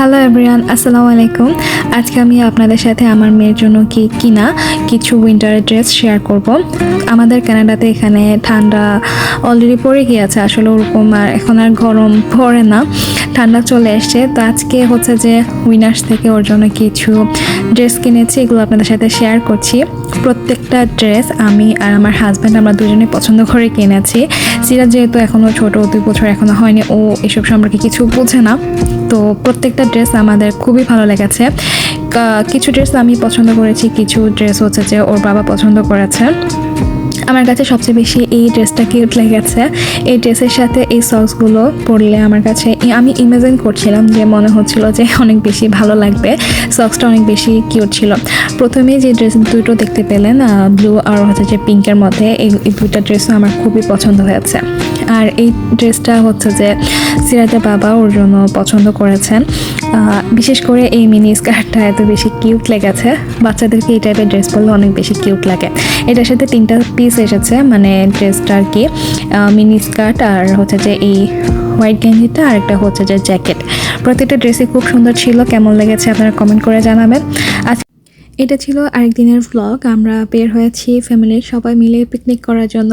Hello everyone আসসালামু আলাইকুম আজকে আমি আপনাদের সাথে আমার মেয়ের জন্য কি কিনা কিছু উইন্টারের ড্রেস শেয়ার করব। আমাদের কানাডাতে এখানে ঠান্ডা অলরেডি পড়ে গিয়েছে, আসলে ওরকম আর এখন আর গরম পড়ে না। ঠান্ডা চলে এসছে। তো আজকে হচ্ছে যে উইনার্স থেকে ওর জন্য কিছু ড্রেস কিনেছি, এগুলো আপনাদের সাথে শেয়ার করছি। প্রত্যেকটা ড্রেস আমি আর আমার হাজব্যান্ড আমরা দুজনে পছন্দ করে কিনেছি। সিরাজ যেহেতু এখনও ছোটো, দুই বছর এখনও হয়নি, ও এসব সম্পর্কে কিছু বোঝে না। তো প্রত্যেকটা ড্রেস আমাদের খুবই ভালো লেগেছে। কিছু ড্রেস আমি পছন্দ করেছি, কিছু ড্রেস হচ্ছে যে ওর বাবা পছন্দ করেছে। আমার কাছে সবচেয়ে বেশি এই ড্রেসটা কিউট লেগেছে। এই ড্রেসের সাথে এই সক্সগুলো পরলে আমার কাছে আমি ইমাজিন করছিলাম যে মনে হচ্ছিল যে অনেক বেশি ভালো লাগবে। সক্সটা অনেক বেশি কিউট ছিল। প্রথমে যে ড্রেস দুটো দেখতে পেলেন ব্লু আর হচ্ছে যে পিঙ্কের মধ্যে, এই দুইটা ড্রেসও আমার খুবই পছন্দ হয়েছে। আর এই ড্রেসটা হচ্ছে যে সিরাতের বাবা ওর জন্য পছন্দ করেছেন। বিশেষ করে এই মিনি স্কার্টটা এত বেশি কিউট লেগেছে। বাচ্চাদেরকে এই টাইপের ড্রেস পরলে অনেক বেশি কিউট লাগে। এটার সাথে তিনটা পিস এসেছে মানে ড্রেসটা আর কি মিনি স্কার্ট আর হচ্ছে যে এই হোয়াইট গেঞ্জিটা আর একটা হচ্ছে যে জ্যাকেট। প্রত্যেকটা ড্রেসই খুব সুন্দর ছিল, কেমন লেগেছে আপনারা কমেন্ট করে জানাবেন। আজ এটা ছিল আরেক দিনের আমরা বের হয়েছি ফ্যামিলির সবাই মিলে পিকনিক করার জন্য।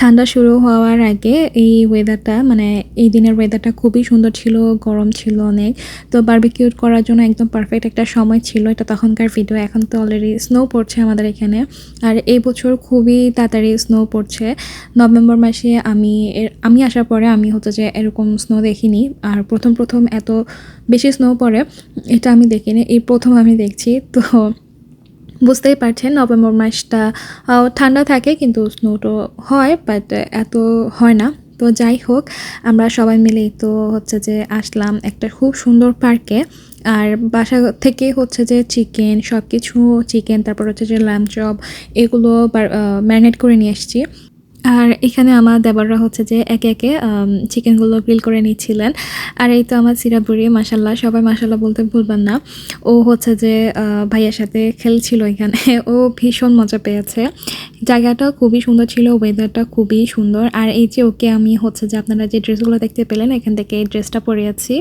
ঠান্ডা শুরু হওয়ার আগে এই ওয়েদারটা মানে এই দিনের ওয়েদারটা খুবই সুন্দর ছিল, গরম ছিল অনেক। তো বারবিকিউট করার জন্য একদম পারফেক্ট একটা সময় ছিল। এটা তখনকার ভিডিও এখন তো অলরেডি স্নো পড়ছে আমাদের এখানে। আর এই বছর খুবই তাড়াতাড়ি স্নো পড়ছে। নভেম্বর মাসে আমি আমি আসার পরে আমি হচ্ছে যে এরকম স্নো দেখিনি। আর প্রথম প্রথম এত বেশি স্নো পড়ে, এটা আমি দেখিনি। এই প্রথম আমি দেখছি, তো বুঝতেই পারছেন, নভেম্বর মাসটা ঠান্ডা থাকে কিন্তু স্নোটো হয় বাট এত হয় না। তো যাই হোক, আমরা সবাই মিলেই তো হচ্ছে যে আসলাম একটা খুব সুন্দর পার্কে আর বাসা থেকে হচ্ছে যে চিকেন সব কিছু চিকেন তারপর হচ্ছে যে ল্যাম্প চপ এগুলো ম্যারিনেট করে নিয়ে এসেছি। আর এখানে আমার দেবররা হচ্ছে যে একে একে চিকেনগুলো গ্রিল করে নিচ্ছিলেন। আর এই তো আমার সিরাপুরি মাসাল্লাহ সবাই মাসাল্লাহ বলতে ভুলবেন না। ও হচ্ছে যে ভাইয়ার সাথে খেলছিল এখানে। ও ভীষণ মজা পেয়েছে। জায়গাটা খুবই সুন্দর ছিল ওয়েদারটা খুবই সুন্দর। আর এই যে ওকে আমি হচ্ছে যে আপনারা যে ড্রেসগুলো দেখতে পেলেন, এখান থেকে এই ড্রেসটা পরিয়েছি।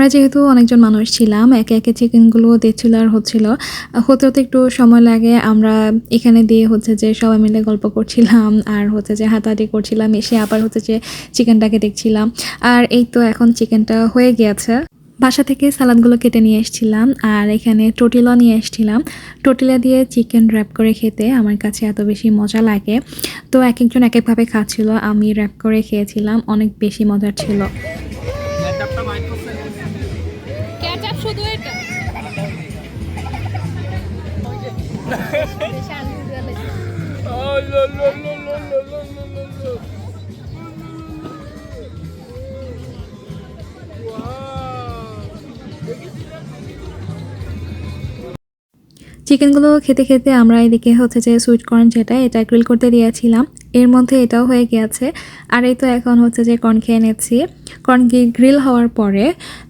আমরা যেহেতু অনেকজন মানুষ ছিলাম, একে একে চিকেনগুলো দিচ্ছিল আর হচ্ছিল। হতে হতে একটু সময় লাগে, আমরা এখানে দিয়ে হচ্ছে যে সবাই মিলে গল্প করছিলাম, আর হচ্ছে যে হাতাহাতি করছিলাম, এসে আবার হচ্ছে যে চিকেনটাকে দেখছিলাম। আর এই তো এখন চিকেনটা হয়ে গিয়েছে। বাসা থেকে সালাদগুলো কেটে নিয়ে এসেছিলাম, আর এখানে টোটিলা নিয়ে এসেছিলাম। টোটিলা দিয়ে চিকেন র্যাপ করে খেতে আমার কাছে এত বেশি মজা লাগে। তো এক একজন এক একভাবে খাচ্ছিল, আমি র্যাপ করে খেয়েছিলাম, অনেক বেশি মজার ছিল। Muhteşem Allah Allah Allah. চিকেনগুলো খেতে খেতে আমরা এদিকে হচ্ছে যে সুইট কর্ন যেটা, এটা গ্রিল করতে দিয়েছিলাম। এর মধ্যে এটাও হয়ে গিয়েছে আর এই তো এখন হচ্ছে যে কর্ন খেয়ে নিচ্ছি। কর্ন গ্রিল হওয়ার পরে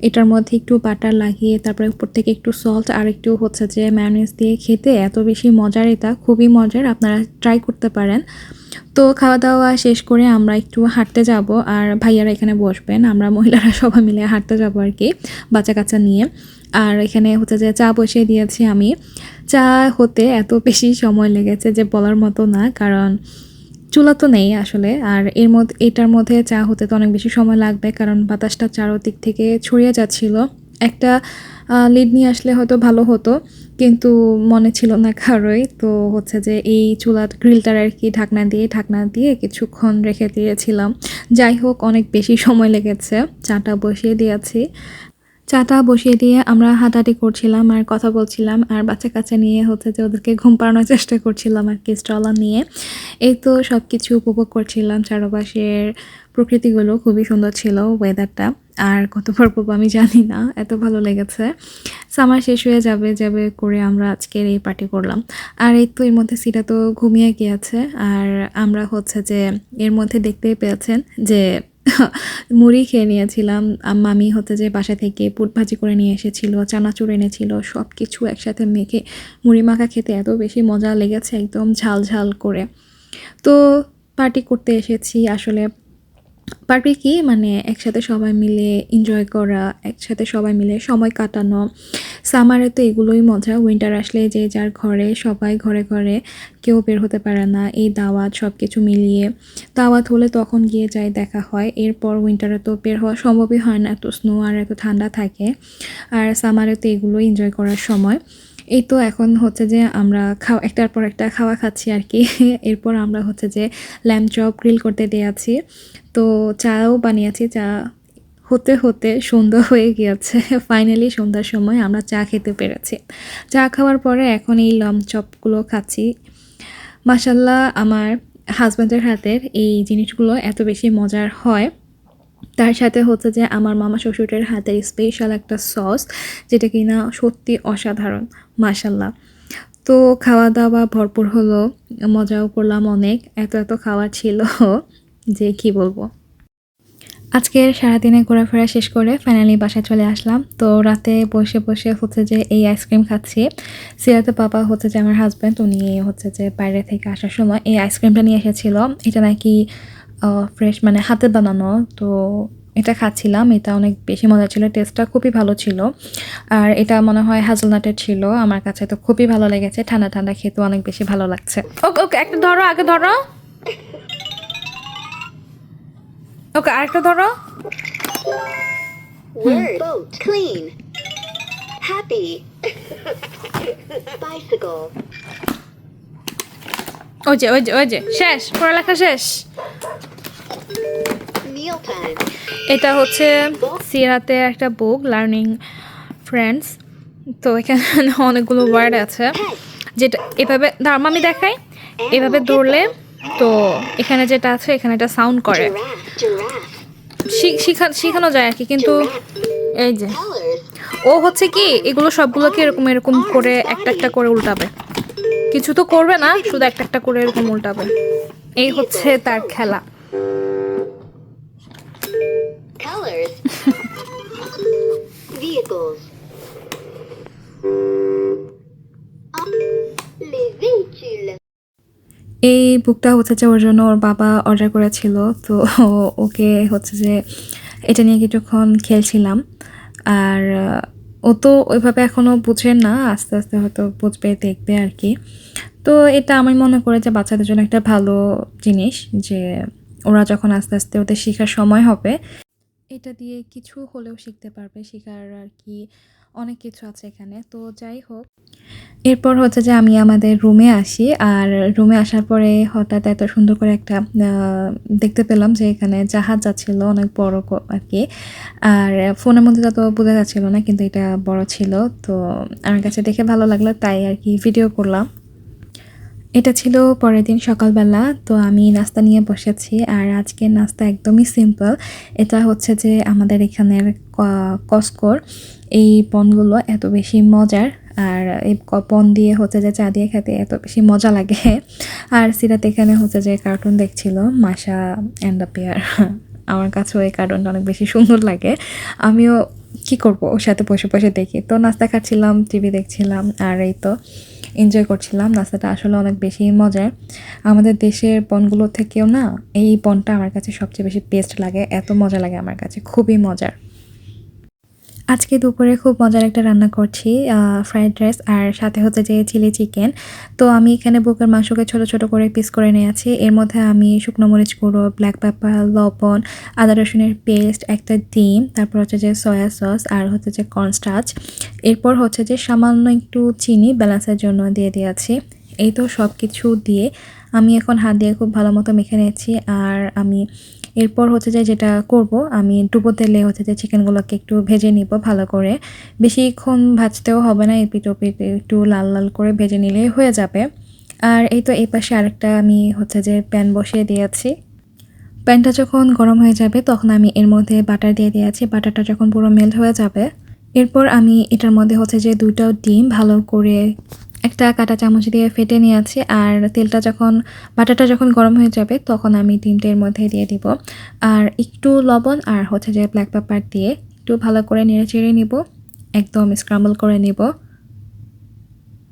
এটার মধ্যে একটু বাটার লাগিয়ে, তারপরে উপর থেকে একটু সল্ট আর একটু হচ্ছে যে ম্যানেজ দিয়ে খেতে এত বেশি মজার এটা, খুবই মজার। আপনারা ট্রাই করতে পারেন। তো খাওয়া দাওয়া শেষ করে আমরা একটু হাঁটতে যাব আর ভাইয়ারা এখানে বসবেন। আমরা মহিলারা সবাই মিলে হাঁটতে যাব আর কি বাচ্চা কাচ্চা নিয়ে। আর এখানে হচ্ছে যে চা বসিয়ে দিয়েছি আমি। চা হতে এত বেশি সময় লেগেছে যে বলার মতো না, কারণ চুলা তো নেই আসলে। আর এর মধ্যে এটার মধ্যে চা হতে তো অনেক বেশি সময় লাগবে, কারণ বাতাসটা চারোদিক থেকে ছড়িয়ে যাচ্ছিল। একটা লিড নিয়ে আসলে হয়তো ভালো হতো, কিন্তু মনে ছিল না কারোই তো হচ্ছে যে এই চুলা গ্রিলটার আর কি ঢাকনা দিয়ে ঢাকনা দিয়ে কিছুক্ষণ রেখে দিয়েছিলাম। যাই হোক, অনেক বেশি সময় লেগেছে। চাটা বসিয়ে দিয়েছি। চাটা বসিয়ে দিয়ে আমরা হাঁটাহাঁটি করছিলাম আর কথা বলছিলাম আর বাচ্চা কাচ্চা নিয়ে হচ্ছে যে ওদেরকে ঘুম পাড়ানোর চেষ্টা করছিলাম আর কি স্ট্রলার নিয়ে। এই তো সব কিছু উপভোগ করছিলাম চারপাশের প্রকৃতিগুলো খুবই সুন্দর ছিল ওয়েদারটা আর কত পর্ব আমি জানি না, এত ভালো লেগেছে। সামার শেষ হয়ে যাবে যাবে করে আমরা আজকের এই পার্টি করলাম। আর এই তো এর মধ্যে সিটা তো ঘুমিয়ে গিয়েছে। আর আমরা হচ্ছে যে এর মধ্যে দেখতেই পেয়েছেন যে মুড়ি খেয়ে নিয়েছিলাম। মামি হচ্ছে যে বাসা থেকে পুট ভাজি করে নিয়ে এসেছিল, চানাচুর এনেছিল সব কিছু একসাথে মেখে মুড়ি মাখা খেতে এত বেশি মজা লেগেছে একদম ঝাল ঝাল করে। তো পার্টি করতে এসেছি, আসলে পার্টি কি? মানে একসাথে সবাই মিলে এনজয় করা, একসাথে সবাই মিলে সময় কাটানো। সামারে তো এগুলোই মজা। উইন্টার আসলে যে যার ঘরে, সবাই ঘরে ঘরে, কেউ বের হতে পারে না। এই দাওয়াত সব কিছু মিলিয়ে। দাওয়াত হলে তখন গিয়ে যায় দেখা হয়। এরপর উইন্টারে তো বের হওয়া সম্ভবই হয় না। এত স্নো আর এত ঠান্ডা থাকে। আর সামারে তো এগুলো এনজয় করার সময়। এই তো এখন হচ্ছে যে আমরা খাওয়া একটার পর একটা খাওয়া খাচ্ছি আর কি। এরপর আমরা হচ্ছে যে ল্যাম্প চপ গ্রিল করতে দিয়েছি। তো চাও বানিয়েছি, চা হতে হতে সন্ধ্যা হয়ে গিয়েছে। ফাইনালি সন্ধ্যার সময় আমরা চা খেতে পেরেছি। চা খাওয়ার পরে এখন এই লম চপগুলো খাচ্ছি। মাসাল্লাহ আমার হাজব্যান্ডের হাতের এই জিনিসগুলো এত বেশি মজার হয়। তার সাথে হচ্ছে যে আমার মামা শ্বশুরের হাতের স্পেশাল একটা সস যেটা কিনা সত্যি অসাধারণ মাসাল্লাহ তো খাওয়া দাওয়া ভরপুর হলো, মজাও করলাম অনেক, এত এত খাওয়া ছিল যে কি বলব। আজকের সারাদিনে ঘোরাফেরা শেষ করে ফাইনালি বাসায় চলে আসলাম। তো রাতে বসে বসে হচ্ছে যে এই আইসক্রিম খাচ্ছি। সিরাতে পাপা হচ্ছে যে আমার হাজব্যান্ড উনি হচ্ছে যে বাইরে থেকে আসার সময় এই আইসক্রিমটা নিয়ে এসেছিল। এটা নাকি ফ্রেশ মানে হাতে বানানো তো এটা খাচ্ছিলাম এটা অনেক বেশি মজা ছিল টেস্টটা খুবই ভালো ছিল আর এটা মনে হয় হাজলনাটের ছিল আমার কাছে তো খুবই ভালো লেগেছে ঠান্ডা ঠান্ডা খেতে অনেক বেশি ভালো লাগছে ওকে ওকে একটা ধরো আগে ধরো ওকে আরেকটা ধরো Word. Boat. Clean. Happy. Bicycle. ওই যে ওই যে ওই যে শেষ পড়ালেখা শেষ। এটা হচ্ছে সিরাতে একটা বুক লার্নিং ফ্রেন্ডস তো এখানে অনেকগুলো ওয়ার্ড আছে। যেটা এভাবে দাঁড়াম আমি দেখাই। এভাবে ধরলে তো এখানে যেটা আছে এখানে এটা সাউন্ড করে। শেখানো যায় আর কি কিন্তু এই যে। ও হচ্ছে কি এগুলো সবগুলোকে এরকম এরকম করে একটা একটা করে উল্টাবে। কিছু তো করবে না শুধু একটা একটা করে এরকম উল্টাবে। এই হচ্ছে তার খেলা. এই বুকটা হচ্ছে যে ওর জন্য ওর বাবা অর্ডার করেছিল তো ওকে হচ্ছে যে এটা নিয়ে কিছুক্ষণ খেলছিলাম। আর ও তো ওইভাবে এখনও বুঝে না, আস্তে আস্তে হয়তো বুঝবে, দেখবে আর কি। তো এটা আমি মনে করি যে বাচ্চাদের জন্য একটা ভালো জিনিস যে ওরা যখন আস্তে আস্তে ওদের শেখার সময় হবে, এটা দিয়ে কিছু হলেও শিখতে পারবে, শেখার আর কি। অনেক কিছু আছে এখানে। তো যাই হোক, এরপর হচ্ছে যে আমি আমাদের রুমে আসি আর রুমে আসার পরে হঠাৎ এত সুন্দর করে একটা দেখতে পেলাম যে এখানে জাহাজ যাচ্ছিল অনেক বড় আর কি আর ফোনের মধ্যে তত বোঝা যাচ্ছিল না, কিন্তু এটা বড় ছিল। তো আমার কাছে দেখে ভালো লাগল, তাই আর কি ভিডিও করলাম। এটা ছিল পরের দিন সকালবেলা, তো আমি নাস্তা নিয়ে বসেছি আর আজকে নাস্তা একদমই সিম্পল এটা হচ্ছে যে আমাদের এখানের কসকোর এই পনগুলো এত বেশি মজার আর এই পন দিয়ে হচ্ছে যে চা দিয়ে খেতে এত বেশি মজা লাগে। আর সিরাত এখানে হচ্ছে যে কার্টুন দেখছিল মাসা অ্যান্ড দ্য পেয়ার আমার কাছেও এই কার্টুনটা অনেক বেশি সুন্দর লাগে। আমিও কি করব ওর সাথে বসে বসে দেখি। তো নাস্তা খাচ্ছিলাম, টিভি দেখছিলাম আর এই তো। এনজয় করছিলাম। নাস্তাটা আসলে অনেক বেশি মজার। আমাদের দেশের পণগুলো থেকেও না, এই পণটা আমার কাছে সবচেয়ে বেশি বেস্ট লাগে। এত মজা লাগে আমার কাছে, খুবই মজার। আজকে দুপুরে খুব মজার একটা রান্না করছি ফ্রাইড রাইস আর সাথে হচ্ছে যে চিলি চিকেন তো আমি এখানে বুকের মাংসকে ছোট ছোট করে পিস করে নিয়েছি। এর মধ্যে আমি শুকনো মরিচ গুঁড়ো ব্ল্যাক পেপার লবণ, আদা রসুনের পেস্ট একটা ডিম, তারপর হচ্ছে যে সয়া সস আর হচ্ছে যে কর্নস্টাচ এরপর হচ্ছে যে সামান্য একটু চিনি ব্যালেন্সের জন্য দিয়ে দিয়েছি। এই তো সব কিছু দিয়ে আমি এখন হাত দিয়ে খুব ভালো মতো মেখে নিয়েছি আর আমি এরপর হচ্ছে যে যেটা করব, আমি ডুবো তেলে হচ্ছে যে চিকেনগুলোকে একটু ভেজে নিব ভালো করে। বেশিক্ষণ ভাজতেও হবে না এপিট ওপিট একটু লাল লাল করে ভেজে নিলেই হয়ে যাবে। আর এই তো এই পাশে আরেকটা আমি হচ্ছে যে প্যান বসিয়ে দিয়েছি। প্যানটা যখন গরম হয়ে যাবে, তখন আমি এর মধ্যে বাটার দিয়ে দিয়েছি। বাটারটা যখন পুরো মেল্ট হয়ে যাবে, এরপর আমি এটার মধ্যে হচ্ছে যে দুটো ডিম ভালো করে একটা কাঁটা চামচ দিয়ে ফেটে নিয়েছি আর তেলটা যখন, বাটারটা যখন গরম হয়ে যাবে তখন আমি এর মধ্যে দিয়ে দিব। আর একটু লবণ আর হচ্ছে যে ব্ল্যাক পেপার দিয়ে একটু ভালো করে নেড়ে চেড়ে নিব, একদম স্ক্রাম্বল করে নিব।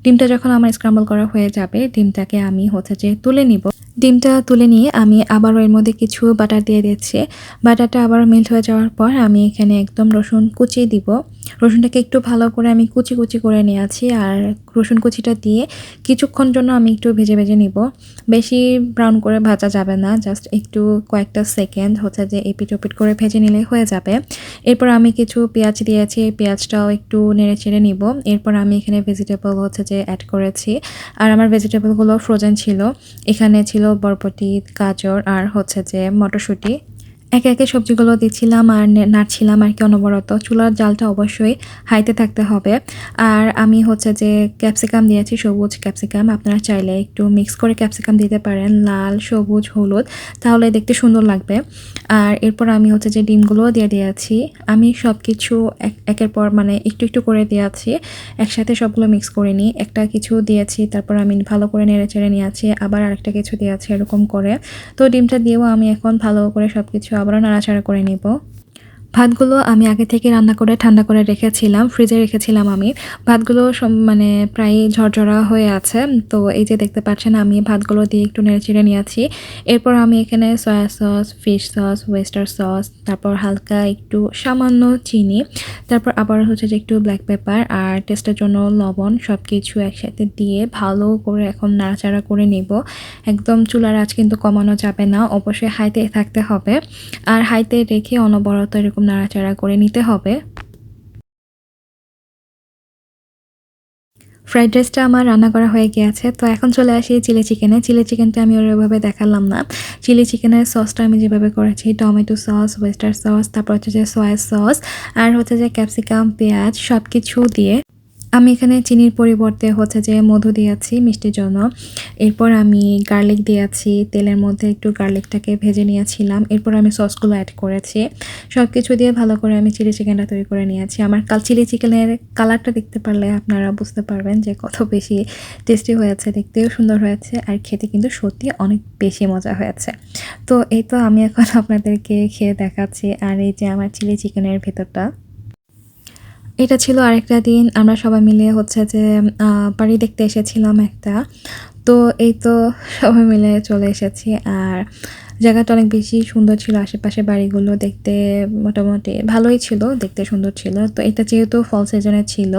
ডিমটা যখন আমার স্ক্রাম্বল করা হয়ে যাবে, ডিমটাকে আমি হচ্ছে যে তুলে নিব। ডিমটা তুলে নিয়ে আমি আবারও এর মধ্যে কিছু বাটার দিয়ে দিচ্ছি। বাটারটা আবারও মেল্ট হয়ে যাওয়ার পর আমি এখানে একদম রসুন কুচিয়ে দিব। রসুনটাকে একটু ভালো করে আমি কুচি কুচি করে নিয়েছি আর রসুন কুচিটা দিয়ে কিছুক্ষণ জন্য আমি একটু ভেজে ভেজে নিব। বেশি ব্রাউন করে ভাজা যাবে না, জাস্ট একটু কয়েকটা সেকেন্ড হচ্ছে যে এপিট ওপিট করে ভেজে নিলে হয়ে যাবে। এরপর আমি কিছু পেঁয়াজ দিয়েছি, পেঁয়াজটাও একটু নেড়ে চেড়ে নিব। এরপর আমি এখানে ভেজিটেবল হচ্ছে যে অ্যাড করেছি। আর আমার ভেজিটেবলগুলো ফ্রোজেন ছিল। এখানে ছিল বরবটি, গাজর আর হচ্ছে যে মটরশুঁটি। একে একে সবজিগুলো দিচ্ছিলাম আর নাড়ছিলাম আর কি অনবরত। চুলার জালটা অবশ্যই হাইতে থাকতে হবে। আর আমি হচ্ছে যে ক্যাপসিকাম দিয়েছি, সবুজ ক্যাপসিকাম। আপনারা চাইলে একটু মিক্স করে ক্যাপসিকাম দিতে পারেন, লাল, সবুজ, হলুদ। তাহলে দেখতে সুন্দর লাগবে। আর এরপর আমি হচ্ছে যে ডিমগুলোও দিয়ে দিয়েছি। আমি সব কিছু এক- একের পর মানে একটু একটু করে দিয়েছি। একসাথে সবগুলো মিক্স করে নিই। একটা কিছু দিয়েছি, তারপর আমি ভালো করে নেড়ে চেড়ে নিয়েছি আবার আরেকটা কিছু দিয়েছি এরকম করে। তো ডিমটা দিয়েও আমি এখন ভালো করে সব কিছু আবারও নাড়াচাড়া করে নিব। ভাতগুলো আমি আগে থেকে রান্না করে, ঠান্ডা করে রেখেছিলাম, ফ্রিজে রেখেছিলাম আমি। ভাতগুলো মানে প্রায় ঝরঝরা হয়ে আছে। তো এই যে দেখতে পাচ্ছেন, আমি ভাতগুলো দিয়ে একটু নেড়ে চেড়ে নিয়েছি। এরপর আমি এখানে soya sauce fish sauce oyster sauce তারপর হালকা একটু সামান্য চিনি, তারপর আবার হচ্ছে যে একটু ব্ল্যাক পেপার আর টেস্টের জন্য লবণ সব কিছু একসাথে দিয়ে ভালো করে এখন নাড়াচাড়া করে নিব। একদম চুলার আঁচ কিন্তু কমানো যাবে না, অবশ্যই হাইতে থাকতে হবে। আর হাইতে রেখে অনবরত এরকম নাড়াচাড়া করে নিতে হবে। ফ্রাইড রাইসটা আমার রান্না করা হয়ে গিয়েছে। তো এখন চলে আসি চিলি চিকেনে। চিলি চিকেনটা আমি ওইভাবে দেখালাম না। চিলি চিকেনের সসটা আমি যেভাবে করেছি, টমেটো সস, ওয়েস্টার সস, তারপর হচ্ছে যে সয়া সস, আর হচ্ছে যে ক্যাপসিকাম, পেঁয়াজ সব কিছু দিয়ে আমি এখানে চিনির পরিবর্তে হচ্ছে যে মধু দিয়েছি মিষ্টির জন্য। এরপর আমি গার্লিক দিয়েছি তেলের মধ্যে একটু গার্লিকটাকে ভেজে নিয়েছিলাম। এরপর আমি সসগুলো অ্যাড করেছি। সব কিছু দিয়ে ভালো করে আমি চিলি চিকেনটা তৈরি করে নিয়েছি। আমার কাল চিলি চিকেনের কালারটা দেখতে পারলে আপনারা বুঝতে পারবেন যে কত বেশি টেস্টি হয়েছে, দেখতেও সুন্দর হয়েছে আর খেতে কিন্তু সত্যি অনেক বেশি মজা হয়েছে। তো এই তো আমি এখন আপনাদেরকে খেয়ে দেখাচ্ছি আর এই যে আমার চিলি চিকেনের ভেতরটা। এটা ছিল আরেকটা দিন। আমরা সবাই মিলে হচ্ছে যে বাড়ি দেখতে এসেছিলাম একটা। তো এই তো সবাই মিলে চলে এসেছি। আর জায়গাটা অনেক বেশি সুন্দর ছিল। আশেপাশে বাড়িগুলো দেখতে মোটামুটি ভালোই ছিল, দেখতে সুন্দর ছিল। তো এটা যেহেতু ফল সিজনে ছিল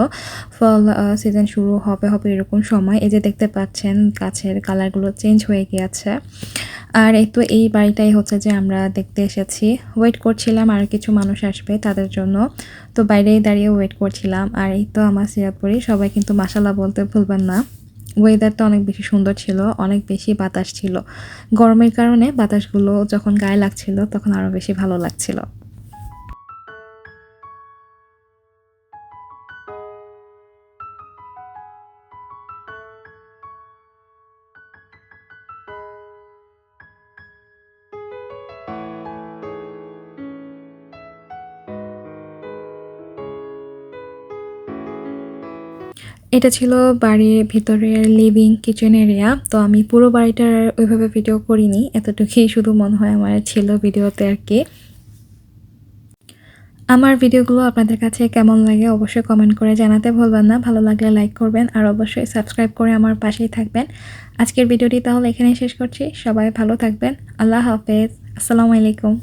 ফল সিজন শুরু হবে হবে এরকম সময়। এই যে দেখতে পাচ্ছেন, গাছের কালারগুলো চেঞ্জ হয়ে গিয়েছে। আর এই তো এই বাড়িটাই হচ্ছে যে আমরা দেখতে এসেছি। ওয়েট করছিলাম আর কিছু মানুষ আসবে তাদের জন্য। তো বাইরে দাঁড়িয়ে ওয়েট করছিলাম। আর এই তো আমার সিরাপুরি সবাই কিন্তু মাসালা বলতে ভুলবেন না। ওয়েদারটা অনেক বেশি সুন্দর ছিল, অনেক বেশি বাতাস ছিল। গরমের কারণে বাতাসগুলো যখন গায়ে লাগছিল তখন আরও বেশি ভালো লাগছিল। এটা ছিল বাড়ির ভিতরের লিভিং কিচেন এরিয়া তো আমি পুরো বাড়িটার ওইভাবে ভিডিও করিনি, এতটুকুই শুধু মনে হয় আমার ছিল ভিডিওতে আর কি। আমার ভিডিওগুলো আপনাদের কাছে কেমন লাগে অবশ্যই কমেন্ট করে জানাতে ভুলবেন না, ভালো লাগলে লাইক করবেন, আর অবশ্যই সাবস্ক্রাইব করে আমার পাশেই থাকবেন। আজকের ভিডিওটি তাহলে এখানেই শেষ করছি, সবাই ভালো থাকবেন, আল্লাহ হাফেজ, আসসালামু আলাইকুম।